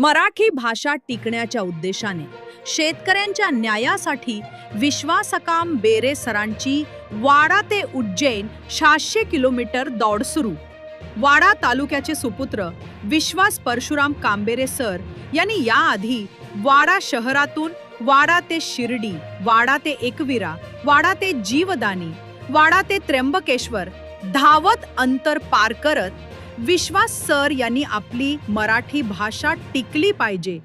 मराठी भाषा टिकण्याच्या उद्देशाने शेतकऱ्यांच्या न्यायासाठी विश्वासकाम बेरे सरांची वाडा ते उज्जैन सहाशे किलोमीटर दौड सुरू. वाडा तालुक्याचे सुपुत्र विश्वास परशुराम कांबेरे सर यांनी याआधी वाडा शहरातून वाडा ते शिर्डी वाडा ते एकविरा वाडा ते जीवदानी वाडा ते त्र्यंबकेश्वर धावत अंतर पार करत विश्वास सर यांनी आपली मराठी भाषा टिकली पाहिजे.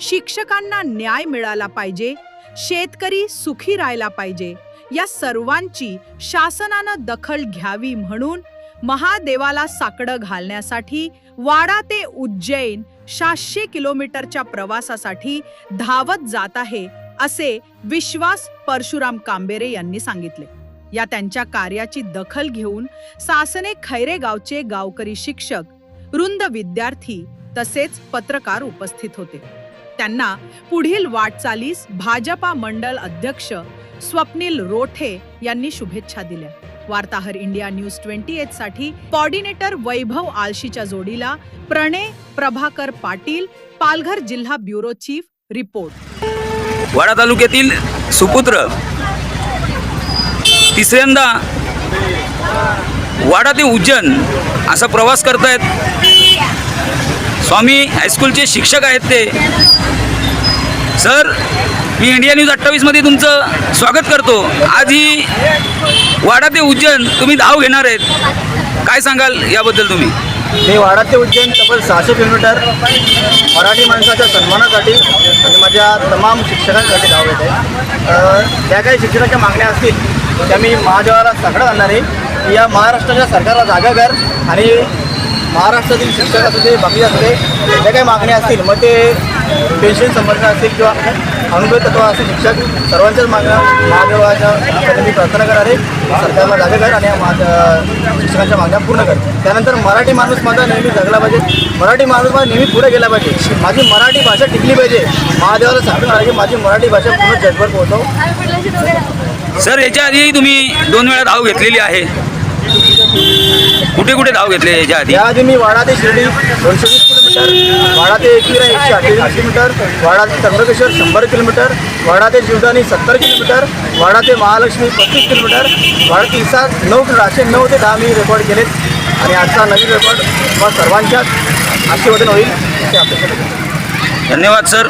शिक्षकांना न्याय मिळाला पाहिजे. शेतकरी सुखी राहायला पाहिजे. या सर्वांची शासनानं दखल घ्यावी म्हणून महादेवाला साकडं घालण्यासाठी वाडा ते उज्जैन सातशे किलोमीटरच्या प्रवासासाठी धावत जात आहे असे विश्वास परशुराम कांबेरे यांनी सांगितले. या त्यांच्या कार्याची दखल घेऊन सासने खैरे गावचे गावकरी शिक्षक रुंद विद्यार्थी तसेच पत्रकार उपस्थित होते. त्यांना पुढील वाटचालीस भाजपा मंडल अध्यक्ष स्वप्नील रोठे यांनी शुभेच्छा दिल्या. वार्ताहर इंडिया न्यूज ट्वेंटी एटसाठी कॉर्डिनेटर वैभव आळशीच्या जोडीला प्रणय प्रभाकर पाटील पालघर जिल्हा ब्युरो चीफ रिपोर्ट. वाडा तालुक्यातील सुपुत्र तिसऱ्यांदा वाडा ते उज्जैन असा प्रवास करतायत. स्वामी हायस्कूलचे शिक्षक आहेत ते. सर मी इंडिया न्यूज अठ्ठावीसमध्ये तुमचं स्वागत करतो. आज ही वाडा ते उज्जैन तुम्ही धाव घेणार आहेत. काय सांगाल याबद्दल तुम्ही? मी वाडा ते उज्जैन तब्बल सहाशे किलोमीटर मराठी माणसाच्या सन्मानासाठी आणि माझ्या तमाम शिक्षकांसाठी धाव घेत आहे. त्या ज्या काही शिक्षणाच्या मागण्या असतील त्या मी महादेवाला सगळं आणणार आहे. या महाराष्ट्राच्या सरकारला जागा कर आणि महाराष्ट्रातील शिक्षक असू दे बाकी असू दे ज्या काही मागण्या असतील मग ते पेन्शन संबंध असतील किंवा अनुभव तत्व असेल शिक्षक सर्वांच्याच मागण्या महादेवाच्या मी प्रार्थना करणार आहे. सरकारला जागा कर आणि या मा- शिक्षकांच्या मागण्या पूर्ण कर. त्यानंतर मराठी माणूस माझा नेहमी जगला पाहिजे. मराठी माणूस माझा नेहमी पुढे गेला पाहिजे. माझी मराठी भाषा टिकली पाहिजे. महादेवाला सांगून आहे की माझी मराठी भाषा पूर्ण जगभर पोहोचव सर याच्या आधी तुम्ही दोन वेळा धाव घेतलेली आहे. कुठे कुठे धाव घेतले याच्या आधी? याआधी मी वाडा ते शिर्डी दोनशे वीस किलोमीटर वाडा ते एकविरा एकशे अठ्ठेचाळीस किलोमीटर वाडा ते त्र्यंबकेश्वर शंभर किलोमीटर वाडा ते जीवदानी सत्तर किलोमीटर वाडा ते महालक्ष्मी पस्तीस किलोमीटर वाडा ते इसा नऊ असे नऊ ते दहा मी रेकॉर्ड केलेत. आणि आजचा नवीन रेकॉर्ड सर्वांच्याच आशीर्वादन होईल असे अपेक्षा धन्यवाद सर.